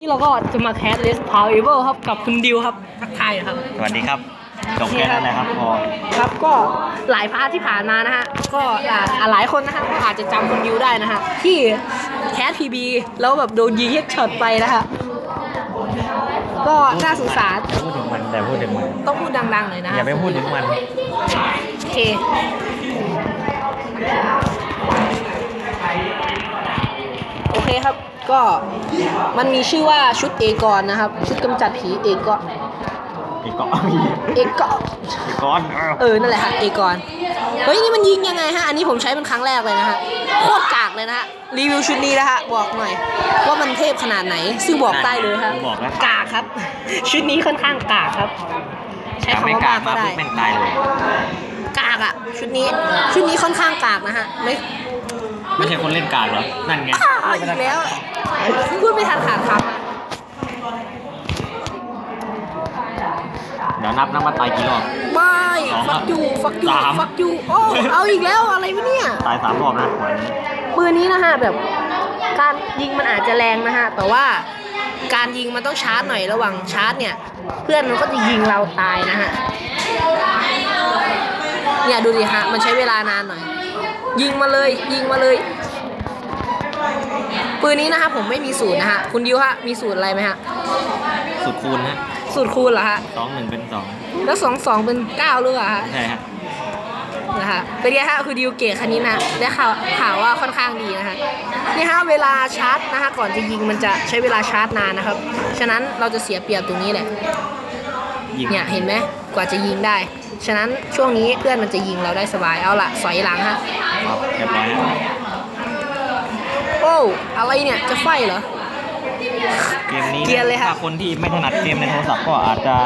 นี่เราก็จะมาแคสเลสพาวเอเวอร์ครับกับคุณดิวครับทักทายครับ สวัสดีครับจบแค่นั้นนะครับพอครับก็หลายพาร์ทที่ผ่านมานะฮะก็อ่าอ่าหลายคนนะฮะก็อาจจะจำคุณดิวได้นะฮะที่แคสพีบีแล้วแบบโดนยิงเฮดช็อตไปนะฮะก็น่าสงสารพูดถึงมันแต่พูดถึงมันต้องพูดดังๆหน่อยนะอย่าไปพูดถึงมันโอเคโอ เคครับ ก็มันมีชื่อว่าชุดเอกรนะครับ ชุดกำจัดผีเอกรอีกเกาะเอกรอีกก้อนเออนั่นแหละฮะเอกรเฮ้ยนี่มันยิงยังไงฮะอันนี้ผมใช้เป็นครั้งแรกเลยนะฮะโคตรกากเลยนะฮะรีวิวชุดนี้นะฮะบอกหน่อย ว่ามันเทพขนาดไหนซึ่งบอกได้เลยฮะบอกแล้วกากครับ ชุดนี้ค่อนข้างกากครับ ใช้คำไม่ว่ากากล้าก็มาได้ปุ๊บแม่งตายเลยกากอะชุดนี้ชุดนี้ค่อนข้างกากนะฮะไม่ ไม่ใช่คนเล่นการดเหรอ นั่นไงอ้าวอีกแล้ว พูดไม่ทันขาดคำอะเดี๋ยวนับนับว่าตายกี่รอบ ไม่สองฟักยูฟักยูสาม ฟักยูโอ้เอาอีกแล้วอะไรวะเนี่ย ตายสามรอบนะวันนี้ปืนนี้นะฮะแบบการยิงมันอาจจะแรงนะฮะแต่ว่าการยิงมันต้องชาร์จหน่อยระหว่างชาร์จเนี่ย เพื่อนมันก็จะยิงเราตายนะฮะเนี่ยดูดิฮะมันใช้เวลานานหน่อย ยิงมาเลย ยิงมาเลย ปืนนี้นะฮะผมไม่มีสูตรนะฮะ คุณดิวฮะ มีสูตรอะไรไหมฮะสุดคูณฮะ สูตรคูณเหรอฮะสองหนึ่งเป็นสอง แล้วสองสองเป็นเก้าหรือเปล่าฮะ ใช่ฮะนะฮะเป็นไงฮะคือดิวเกตคันนี้นะได้ข่าวข่าวว่าค่อนข้างดีนะฮะนี่ฮะเวลาชาร์จนะฮะก่อนจะยิงมันจะใช้เวลาชาร์จนานนะครับ ฉะนั้นเราจะเสียเปรียบตรงนี้แหละยิงเนี่ยเห็นไหมกว่าจะยิงได้ ฉะนั้นช่วงนี้เพื่อนมันจะยิงเราได้สบายเอาละสอยหลังฮะครับเรียบร้อยฮะโอ้อะไรเนี่ยจะไฟเหรอเกมนี้เกรียนเลยฮะถ้าคนที่ไม่ถนัดเกมในโทรศัพท์ก็อาจจะ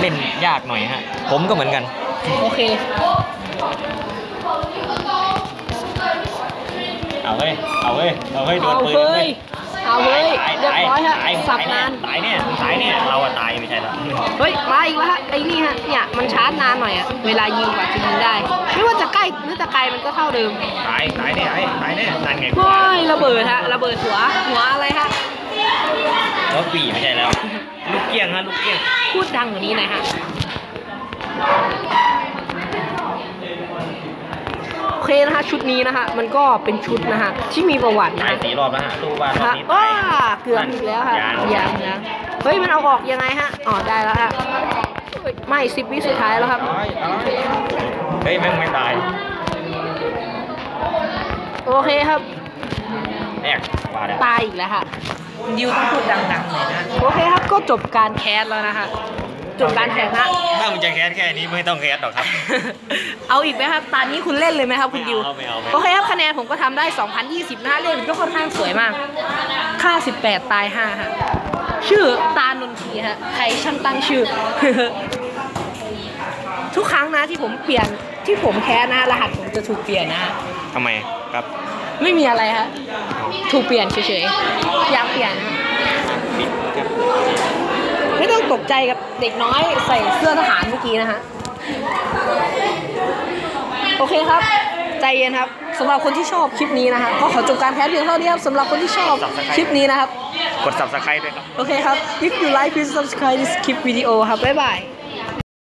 เล่นยากหน่อยฮะ ผมก็เหมือนกัน โอเค เอาเว้ย เอาเว้ย เอาเว้ย โดนเอาปืนเฮ้ย เอาเฮ้ยตายเรียบร้อยฮะตายสับตายนานตายเนี่ยตายเนี่ยเราอะตายไม่ใช่เหรอเฮ้ยมาอีกแล้วฮะไอ้นี่ฮะเนี่ยมันชาร์จนานหน่อยอะเวลายิงกว่าจะยิงได้ ไม่ว่าจะใกล้หรือจะไกลมันก็เท่าเดิมตายตายเนี่ยไอ้ตายเนี่ยนั่นไงเฮ้ยระเบิดฮะระเบิดหัวหัวอะไรฮะรถปีไม่ใช่แล้ว ลูกเกี้ยงฮะลูกเกี้ยงพูดดังกว่านี้หน่อยฮะ เคนะฮะชุดนี้นะฮะมันก็เป็นชุดนะฮะที่มีประวัตินะตายฮะสี่รอบแล้วฮะรู้ว่ารอบฮะนี้ว้าตายเกือบอีกแล้วฮะยังยังยังเฮ้ยมันเอาออกยังไงฮะอ๋อได้แล้วฮะเฮ้ยไม่สิบวิสุดท้ายแล้วครับ ตายตายเฮ้ยแม่งไม่ตายโอเคครับ แอกว่าแล้วตายอีกแล้วฮะ ดิวต้องพูดดังๆหน่อยนะ โอเคครับก็จบการแคสแล้วนะฮะ จบการแข่งฮะถ้ามึงจะแคสแค่นี้ไม่ต้องแคสหรอกครับ เอาอีกไหมครับ ตอนนี้คุณเล่นเลยไหมครับคุณดิวไม่เอาไม่เอาโอเคครับคะแนนผมก็ทำได้ 2020นะฮะเล่นก็ค่อนข้างสวยมาก ค่า 18 ตาย5ฮะชื่อตาลนทีฮะใครช่างตั้งชื่อ ทุกครั้งนะที่ผมเปลี่ยนที่ผมแคสนะรหัสผมจะถูกเปลี่ยนนะฮะทำไมครับ ไม่มีอะไรฮะถูกเปลี่ยนเฉยๆอยากเปลี่ยนนะฮะปิดครับ ไม่ต้องตกใจกับเด็กน้อยใส่เสื้อทหารเมื่อกี้นะฮะ โอเคครับ ใจเย็นครับสำหรับคนที่ชอบคลิปนี้นะฮะก็ขอจบการแคสเพียงเท่านี้ครับสำหรับคนที่ชอบคลิปนี้นะครับ กด subscribe ด้วยครับ โอเคครับ if you like please subscribe this clip video ครับบ๊ายบาย